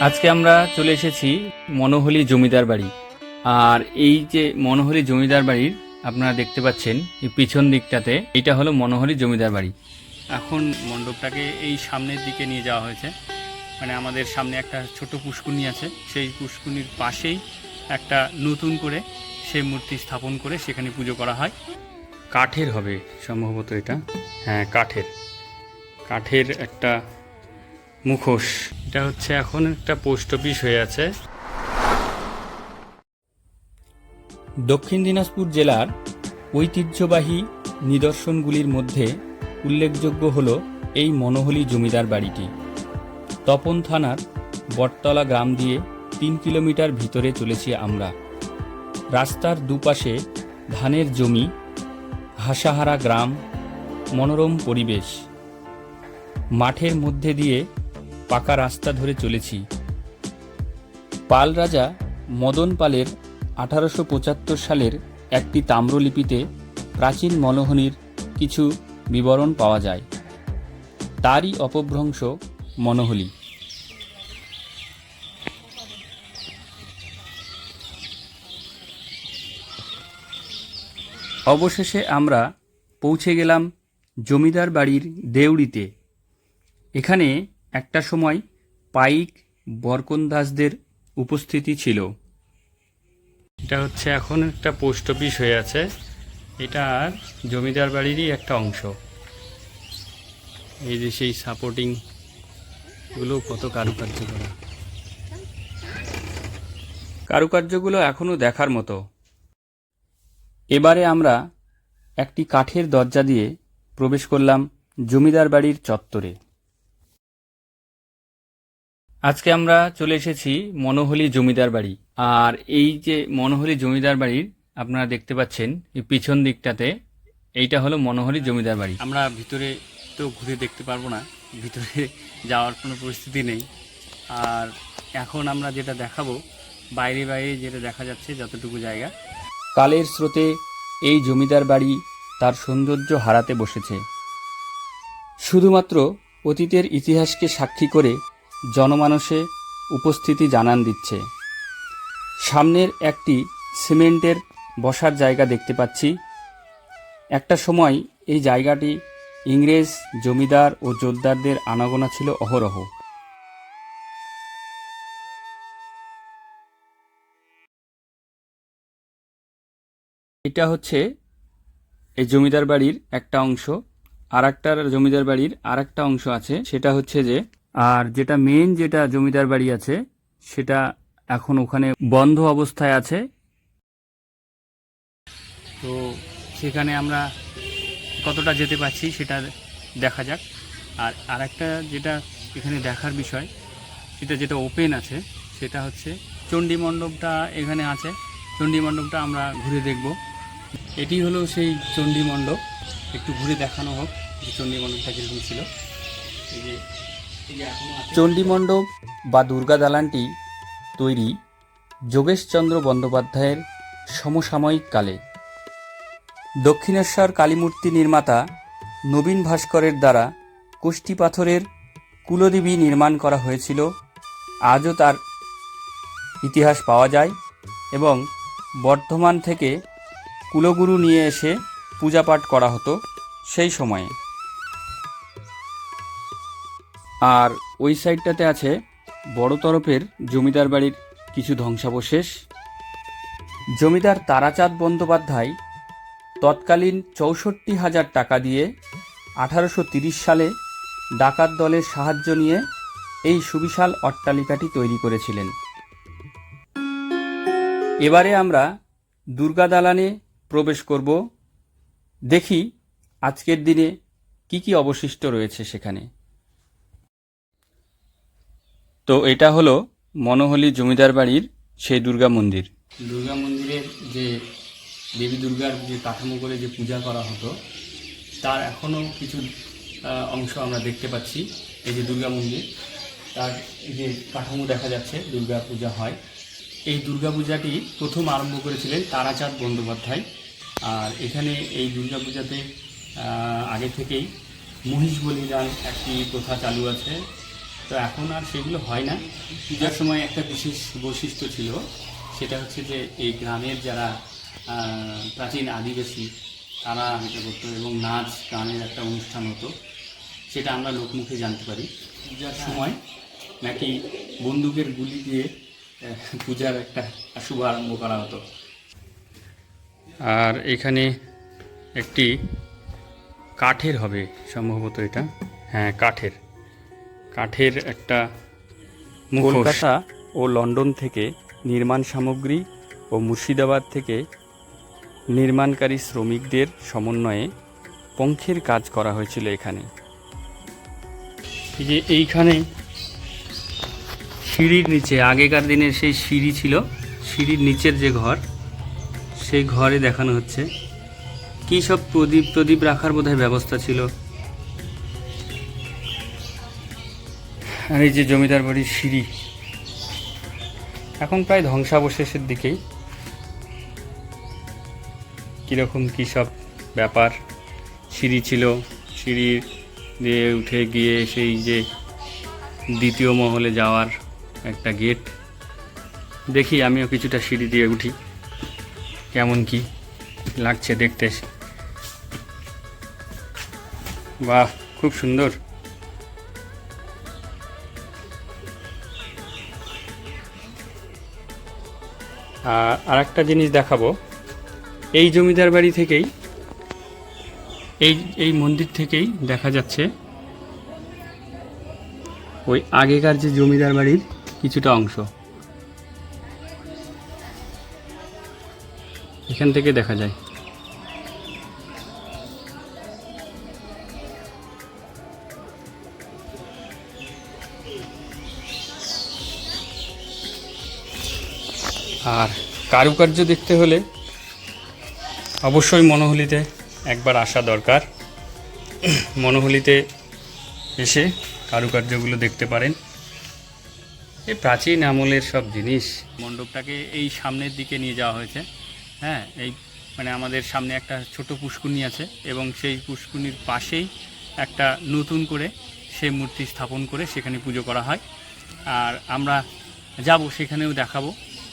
আজকে আমরা চলে এসেছি মনোহলি জমিদার বাড়ি। আর এই যে মনোহলি জমিদার বাড়ির আপনারা দেখতে পাচ্ছেন এই পিছন দিকটাতে এটা হলো মনোহলি জমিদার বাড়ি। এখন মণ্ডপটাকে এই সামনের দিকে নিয়ে যাওয়া হয়েছে। মানে আমাদের সামনে একটা ছোট পুষ্কুনি আছে। সেই পুষ্কুনির পাশেই একটা নতুন করে সেই মূর্তি স্থাপন করে সেখানে পুজো করা হয়। কাঠের হবে সম্ভবত এটা। হ্যাঁ কাঠের। কাঠের একটা মুখোশ। এটা হচ্ছে এখন একটা পোস্ট অফিস হয়ে আছে। দক্ষিণ দিনাজপুর জেলার ঐতিহ্যবাহী নিদর্শনগুলির মধ্যে উল্লেখযোগ্য হল এই মনোহলি জমিদার বাড়িটি। তপন থানার বটতলা গ্রাম দিয়ে তিন কিলোমিটার ভিতরে চলেছি আমরা। রাস্তার দুপাশে ধানের জমি হাসাহারা গ্রাম, মনোরম পরিবেশ। মাঠের মধ্যে দিয়ে পাকা রাস্তা ধরে চলেছি। পাল রাজা মদন পালের আঠারোশো পঁচাত্তর সালের একটি তাম্রলিপিতে প্রাচীন মনোহনির কিছু বিবরণ পাওয়া যায়। তারই অপভ্রংশ মনোহলি। অবশেষে আমরা পৌঁছে গেলাম জমিদার বাড়ির দেউড়িতে। এখানে একটা সময় পাইক বরকন দাসদের উপস্থিতি ছিল। এটা হচ্ছে এখন একটা পোস্ট অফিস হয়ে আছে। এটা আর জমিদার বাড়িরই একটা অংশ। এই যে সেই সাপোর্টিংগুলো কত কারুকার্য করা কারুকার্যগুলো এখনও দেখার মতো। এবারে আমরা একটি কাঠের দরজা দিয়ে প্রবেশ করলাম জমিদার বাড়ির চত্বরে। আজকে আমরা চলে এসেছি মনোহলি জমিদার বাড়ি। আর এই যে মনোহলি জমিদার বাড়ির আপনারা দেখতে পাচ্ছেন এই পিছন দিকটাতে এইটা হলো মনোহলি জমিদার বাড়ি। আমরা ভিতরে তো ঘুরে দেখতে পারব না ভিতরে যাওয়ার কোনো পরিস্থিতি নেই। আর এখন আমরা যেটা দেখাবো বাইরে বাইরে যেটা দেখা যাচ্ছে যতটুকু জায়গা। কালের স্রোতে এই জমিদার বাড়ি তার সৌন্দর্য হারাতে বসেছে। শুধুমাত্র অতীতের ইতিহাসকে সাক্ষী করে জনমানসে উপস্থিতি জানান দিচ্ছে। সামনের একটি সিমেন্টের বসার জায়গা দেখতে পাচ্ছি। একটা সময় এই জায়গাটি ইংরেজ জমিদার ও জোরদারদের আনাগোনা ছিল অহরহ। এটা হচ্ছে এই জমিদার বাড়ির একটা অংশ। আর একটা জমিদার বাড়ির আর একটা অংশ আছে। সেটা হচ্ছে যে আর যেটা মেন যেটা জমিদার বাড়ি আছে, সেটা এখন ওখানে বন্ধ অবস্থায় আছে। তো সেখানে আমরা কতটা যেতে পারছি সেটা দেখা যাক। আর আরেকটা যেটা এখানে দেখার বিষয়, সেটা যেটা ওপেন আছে, সেটা হচ্ছে চণ্ডী মণ্ডপটা এখানে আছে। চণ্ডী মণ্ডপটা আমরা ঘুরে দেখব। এটি হলো সেই চণ্ডী মণ্ডপ। একটু ঘুরে দেখানো হোক যে চণ্ডী মণ্ডপটা কীরকম ছিল। এই যে এই যে এখনও আছে। চণ্ডী মণ্ডপ বা দুর্গা দালানটি তৈরি যোগেশচন্দ্র বন্দ্যোপাধ্যায়ের সমসাময়িক কালে দক্ষিণেশ্বর কালীমূর্তি নির্মাতা নবীন ভাস্করের দ্বারা কুষ্টি পাথরের কুলদেবী নির্মাণ করা হয়েছিল আজও তার ইতিহাস পাওয়া যায় এবং বর্ধমান থেকে কুলগুরু নিয়ে এসে পূজাপাঠ করা হতো সেই সময়ে আর ওই সাইডটাতে আছে বড় তরফের জমিদার বাড়ির কিছু ধ্বংসাবশেষ। জমিদার তারাচাঁদ বন্দ্যোপাধ্যায় তৎকালীন চৌষট্টি হাজার টাকা দিয়ে আঠারোশো সালে ডাকাত দলের সাহায্য নিয়ে এই সুবিশাল অট্টালিকাটি তৈরি করেছিলেন। এবারে আমরা দুর্গা দালানে প্রবেশ করব। দেখি আজকের দিনে কি কি অবশিষ্ট রয়েছে সেখানে। তো এটা হলো মনোহলি জমিদার বাড়ির সেই দুর্গা মন্দির। দুর্গা মন্দিরের যে দেবী দুর্গার যে কাঠামো করে যে পূজা করা হতো, তার এখনও কিছু অংশ আমরা দেখতে পাচ্ছি এই যে দুর্গা মন্দির। তার যে কাঠামো দেখা যাচ্ছে, দুর্গা পূজা হয়। এই দুর্গা পূজাটি প্রথম আরম্ভ করেছিলেন তারাচাঁদ বন্দ্যোপাধ্যায়। আর এখানে এই দুর্গা পূজাতে আগে থেকেই মহিষ বলিদান একটি প্রথা চালু আছে। তো এখন আর সেগুলো হয় না। পূজার সময় একটা বিশেষ বৈশিষ্ট্য ছিল সেটা হচ্ছে যে এই গ্রামের যারা প্রাচীন আদিবাসী তারা এটা করতো এবং নাচ গানের একটা অনুষ্ঠান হতো সেটা আমরা লোকমুখে জানতে পারি। পূজার সময় নাকি বন্দুকের গুলি দিয়ে পূজার একটা শুভ আরম্ভ করা হতো। আর এখানে একটি কাঠের হবে সম্ভবত এটা। হ্যাঁ কাঠের। কাঠের একটা কলকাতা ও লন্ডন থেকে নির্মাণ সামগ্রী ও মুর্শিদাবাদ থেকে নির্মাণকারী শ্রমিকদের সমন্বয়ে পঙ্খের কাজ করা হয়েছিল এখানে। যে এইখানে সিঁড়ির নিচে আগেকার দিনের সেই সিঁড়ি ছিল সিঁড়ির নিচের যে ঘর সেই ঘরে দেখানো হচ্ছে। কী সব প্রদীপ প্রদীপ রাখার বোধহয় ব্যবস্থা ছিল? আর এই যে জমিদার বাড়ির সিঁড়ি, এখন প্রায় ধ্বংসাবশেষের দিকেই। কীরকম কী সব ব্যাপার? সিঁড়ি ছিল, সিঁড়ি দিয়ে উঠে গিয়ে সেই যে দ্বিতীয় মহলে যাওয়ার একটা গেট। দেখি আমিও কিছুটা সিঁড়ি দিয়ে উঠি। কেমন কি লাগছে দেখতে। বাহ, খুব সুন্দর। আর আরেকটা জিনিস দেখাবো। এই জমিদার বাড়ি থেকেই, এই এই মন্দির থেকেই দেখা যাচ্ছে ওই আগেকার যে জমিদার বাড়ির কিছুটা অংশ। এখান থেকে দেখা যায়। আর কারুকার্য দেখতে হলে অবশ্যই মনোহলিতে একবার আসা দরকার। মনোহলিতে এসে কারুকার্যগুলো দেখতে পারেন। এই প্রাচীন আমলের সব জিনিস মণ্ডপটাকে এই সামনের দিকে নিয়ে যাওয়া হয়েছে। হ্যাঁ এই মানে আমাদের সামনে একটা ছোট পুষ্কুনি আছে এবং সেই পুষ্কুনির পাশেই একটা নতুন করে সেই মূর্তি স্থাপন করে সেখানে পুজো করা হয়। আর আমরা যাব, সেখানেও দেখাবো।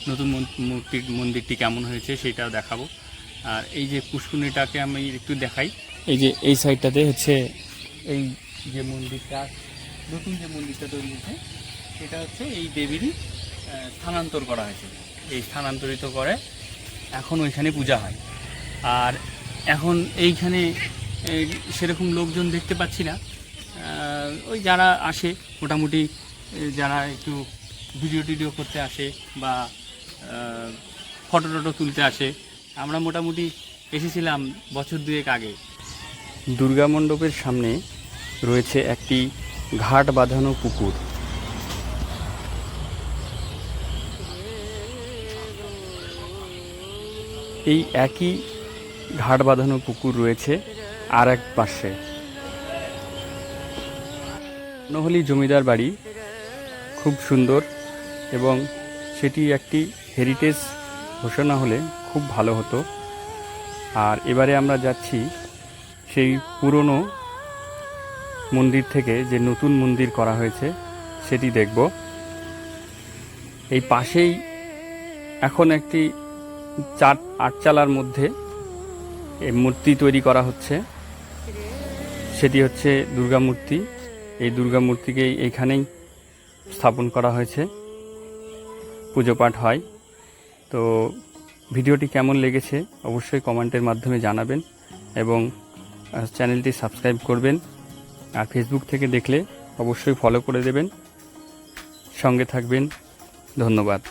নতুন মন- মূর্তি মন্দিরটি কেমন হয়েছে সেটাও দেখাবো। আর এই যে পুষ্কুনিটাকে আমি একটু দেখাই। এই যে এই সাইডটাতে হচ্ছে এই যে মন্দিরটা নতুন যে মন্দিরটা তৈরি হয়েছে সেটা হচ্ছে এই দেবীরই স্থানান্তর করা হয়েছে। এই স্থানান্তরিত করে এখন ওইখানে পূজা হয়। আর এখন এইখানে সেরকম লোকজন দেখতে পাচ্ছি না। ওই যারা আসে মোটামুটি যারা একটু ভিডিও টিডিও করতে আসে বা ফটো টটো তুলতে আসে। আমরা মোটামুটি এসেছিলাম বছর দুয়েক আগে। দুর্গা মণ্ডপের সামনে রয়েছে একটি ঘাট বাঁধানো পুকুর। এই একই ঘাট বাঁধানো পুকুর রয়েছে আর এক পাশে। নহলি জমিদার বাড়ি, খুব সুন্দর এবং সেটি একটি হেরিটেজ ঘোষণা হলে খুব ভালো হতো। আর এবারে আমরা যাচ্ছি সেই পুরনো মন্দির থেকে যে নতুন মন্দির করা হয়েছে, সেটি দেখব। এই পাশেই এখন একটি চার আটচালার মধ্যে এই মূর্তি তৈরি করা হচ্ছে। সেটি হচ্ছে দুর্গা মূর্তি। এই দুর্গা মূর্তিকে এইখানেই স্থাপন করা হয়েছে। পুজো পাঠ হয়। তো ভিডিওটি কেমন লেগেছে অবশ্যই কমেন্টের মাধ্যমে জানাবেন এবং চ্যানেলটি সাবস্ক্রাইব করবেন। আর ফেসবুক থেকে দেখলে অবশ্যই ফলো করে দেবেন। সঙ্গে থাকবেন। ধন্যবাদ।